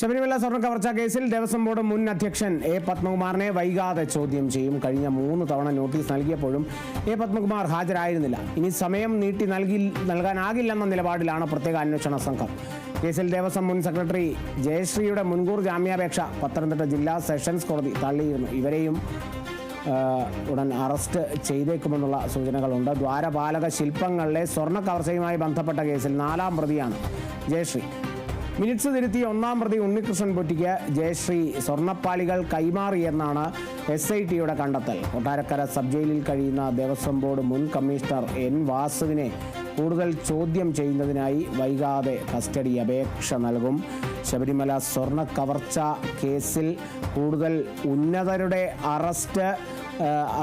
ശബരിമല സ്വർണ കവർച്ചാ കേസിൽ ദേവസ്വം ബോർഡ് മുൻ അധ്യക്ഷൻ എ പത്മകുമാറിനെ വൈകാതെ ചോദ്യം ചെയ്യും. കഴിഞ്ഞ മൂന്ന് തവണ നോട്ടീസ് നൽകിയപ്പോഴും എ പത്മകുമാർ ഹാജരായിരുന്നില്ല. ഇനി സമയം നീട്ടി നൽകി നൽകാനാകില്ലെന്ന നിലപാടിലാണ് പ്രത്യേക അന്വേഷണ സംഘം. കേസിൽ ദേവസ്വം മുൻ സെക്രട്ടറി ജയശ്രീയുടെ മുൻകൂർ ജാമ്യാപേക്ഷ പത്തനംതിട്ട ജില്ലാ സെഷൻസ് കോടതി തള്ളിയിരുന്നു. ഇവരെയും ഉടൻ അറസ്റ്റ് ചെയ്തേക്കുമെന്നുള്ള സൂചനകളുണ്ട്. ദ്വാരപാലക ശില്പങ്ങളിലെ സ്വർണ കവർച്ചയുമായി ബന്ധപ്പെട്ട കേസിൽ നാലാം പ്രതിയാണ് ജയശ്രീ. മിനിറ്റ്സ് തിരുത്തി ഒന്നാം പ്രതി ഉണ്ണികൃഷ്ണൻ പൊറ്റിക്ക് ജയശ്രീ സ്വർണപ്പാളികൾ കൈമാറിയെന്നാണ് എസ് ഐ ടിയുടെ കണ്ടെത്തൽ. കൊട്ടാരക്കര സബ് ജയിലിൽ കഴിയുന്ന ദേവസ്വം ബോർഡ് മുൻ കമ്മീഷണർ എൻ വാസുവിനെ കൂടുതൽ ചോദ്യം ചെയ്യുന്നതിനായി വൈകാതെ കസ്റ്റഡി അപേക്ഷ നൽകും. ശബരിമല സ്വർണ കവർച്ച കേസിൽ കൂടുതൽ ഉന്നതരുടെ അറസ്റ്റ്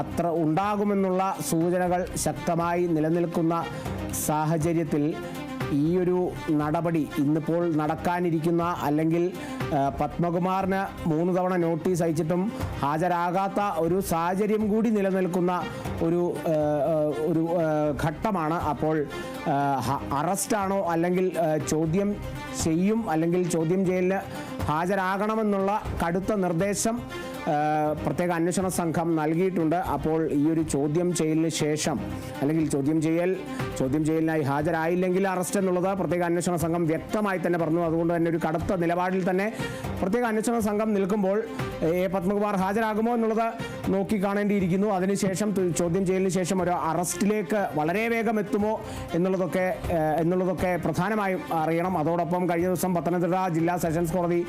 അത്ര ഉണ്ടാകുമെന്നുള്ള സൂചനകൾ ശക്തമായി നിലനിൽക്കുന്ന സാഹചര്യത്തിൽ ഈ ഒരു നടപടി ഇന്നിപ്പോൾ നടക്കാനിരിക്കുന്ന അല്ലെങ്കിൽ പത്മകുമാറിന് മൂന്ന് തവണ നോട്ടീസ് അയച്ചിട്ടും ഹാജരാകാത്ത ഒരു സാഹചര്യം കൂടി നിലനിൽക്കുന്ന ഒരു ഒരു ഘട്ടമാണ് അപ്പോൾ അറസ്റ്റാണോ അല്ലെങ്കിൽ ചോദ്യം ചെയ്യും അല്ലെങ്കിൽ ചോദ്യം ചെയ്യലിന് ഹാജരാകണമെന്നുള്ള കടുത്ത നിർദ്ദേശം പ്രത്യേക അന്വേഷണ സംഘം നൽകിയിട്ടുണ്ട്. അപ്പോൾ ഈ ഒരു ചോദ്യം ചെയ്യലിന് ശേഷം അല്ലെങ്കിൽ ചോദ്യം ചെയ്യൽ ചോദ്യം ചെയ്യലിനായി ഹാജരായില്ലെങ്കിൽ അറസ്റ്റ് എന്നുള്ളത് പ്രത്യേക അന്വേഷണ സംഘം വ്യക്തമായി തന്നെ പറഞ്ഞു. അതുകൊണ്ട് തന്നെ ഒരു കടുത്ത നിലപാടിൽ തന്നെ പ്രത്യേക അന്വേഷണ സംഘം നിൽക്കുമ്പോൾ എ പത്മകുമാർ ഹാജരാകുമോ എന്നുള്ളത് നോക്കി കാണേണ്ടിയിരിക്കുന്നു. അതിനുശേഷം ചോദ്യം ചെയ്യലിന് ശേഷം ഒരു അറസ്റ്റിലേക്ക് വളരെ വേഗം എത്തുമോ എന്നുള്ളതൊക്കെ എന്നുള്ളതൊക്കെ പ്രധാനമായും അറിയണം. അതോടൊപ്പം കഴിഞ്ഞ ദിവസം പത്തനംതിട്ട ജില്ലാ സെഷൻസ് കോടതി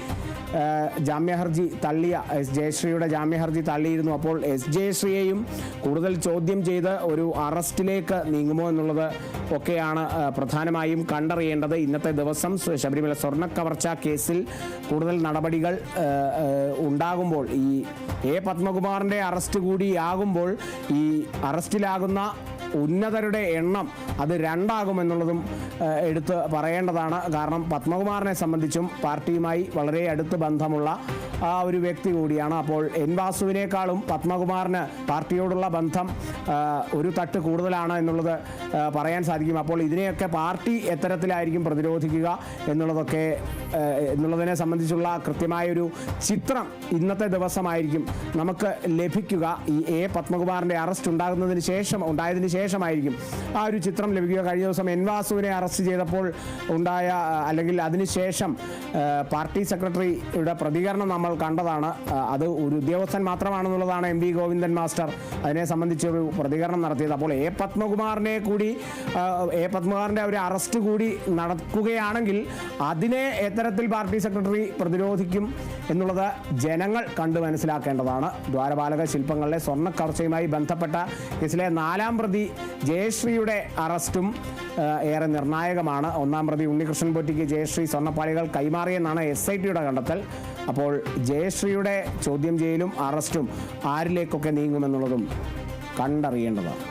ജാമ്യഹർജി തള്ളിയ എസ് ജയശ്രീയുടെ ജാമ്യഹർജി തള്ളിയിരുന്നു. അപ്പോൾ എസ് ജയശ്രീയെയും കൂടുതൽ ചോദ്യം ചെയ്ത് ഒരു അറസ്റ്റിലേക്ക് നീങ്ങുമോ എന്നുള്ളത് ഒക്കെയാണ് പ്രധാനമായും കണ്ടറിയേണ്ടത്. ഇന്നത്തെ ദിവസം ശബരിമല സ്വർണക്കവർച്ച കേസിൽ കൂടുതൽ നടപടികൾ ഉണ്ടാകുമ്പോൾ ഈ എ പത്മകുമാറിന്റെ അറസ്റ്റ് കൂടിയാകുമ്പോൾ ഈ അറസ്റ്റിലാകുന്ന ഉന്നതരുടെ എണ്ണം അത് രണ്ടാകുമെന്നുള്ളതും എടുത്ത് പറയേണ്ടതാണ്. കാരണം പത്മകുമാറിനെ സംബന്ധിച്ചും പാർട്ടിയുമായി വളരെ അടുത്ത് ബന്ധമുള്ള ആ ഒരു വ്യക്തി കൂടിയാണ്. അപ്പോൾ എൻ വാസുവിനേക്കാളും പത്മകുമാറിന് പാർട്ടിയോടുള്ള ബന്ധം ഒരു തട്ട് കൂടുതലാണ് എന്നുള്ളത് പറയാൻ സാധിക്കും. അപ്പോൾ ഇതിനെയൊക്കെ പാർട്ടി എത്തരത്തിലായിരിക്കും പ്രതിരോധിക്കുക എന്നുള്ളതൊക്കെ എന്നുള്ളതിനെ സംബന്ധിച്ചുള്ള കൃത്യമായൊരു ചിത്രം ഇന്നത്തെ ദിവസമായിരിക്കും നമുക്ക് ലഭിക്കുക. ഈ എ പത്മകുമാറിന്റെ അറസ്റ്റ് ഉണ്ടാകുന്നതിന് ശേഷം ഉണ്ടായതിന് ശേഷമായിരിക്കും ആ ഒരു ചിത്രം ലഭിക്കുക. കഴിഞ്ഞ ദിവസം എൻ വാസുവിനെ അറസ്റ്റ് ചെയ്തപ്പോൾ ഉണ്ടായ അല്ലെങ്കിൽ അതിനുശേഷം പാർട്ടി സെക്രട്ടറിയുടെ പ്രതികരണം നമ്മൾ കണ്ടതാണ്. അത് ഒരു ഉദ്യോഗസ്ഥൻ മാത്രമാണെന്നുള്ളതാണ് എം വി ഗോവിന്ദൻ മാസ്റ്റർ അതിനെ സംബന്ധിച്ചൊരു പ്രതികരണം നടത്തിയത്. അപ്പോൾ എ പത്മകുമാറിനെ കൂടി എ പത്മകുമാറിന്റെ ഒരു അറസ്റ്റ് കൂടി നടക്കുകയാണെങ്കിൽ അതിനെ എത്തരത്തിൽ പാർട്ടി സെക്രട്ടറി പ്രതിരോധിക്കും എന്നുള്ളത് ജനങ്ങൾ കണ്ടു മനസ്സിലാക്കേണ്ടതാണ്. ദ്വാരപാലക ശില്പങ്ങളിലെ സ്വർണക്കവർച്ചയുമായി ബന്ധപ്പെട്ട കേസിലെ നാലാം പ്രതി ജയശ്രീയുടെ അറസ്റ്റും ഏറെ നിർണായകമാണ്. ഒന്നാം പ്രതി ഉണ്ണികൃഷ്ണൻ പൊറ്റിക്ക് ജയശ്രീ സ്വർണപ്പാളികൾ കൈമാറിയെന്നാണ് എസ് ഐ ടിയുടെ കണ്ടെത്തൽ. അപ്പോൾ ജയശ്രീയുടെ ചോദ്യം ചെയ്യലും അറസ്റ്റും ആരിലേക്കൊക്കെ നീങ്ങുമെന്നുള്ളതും കണ്ടറിയേണ്ടതാണ്.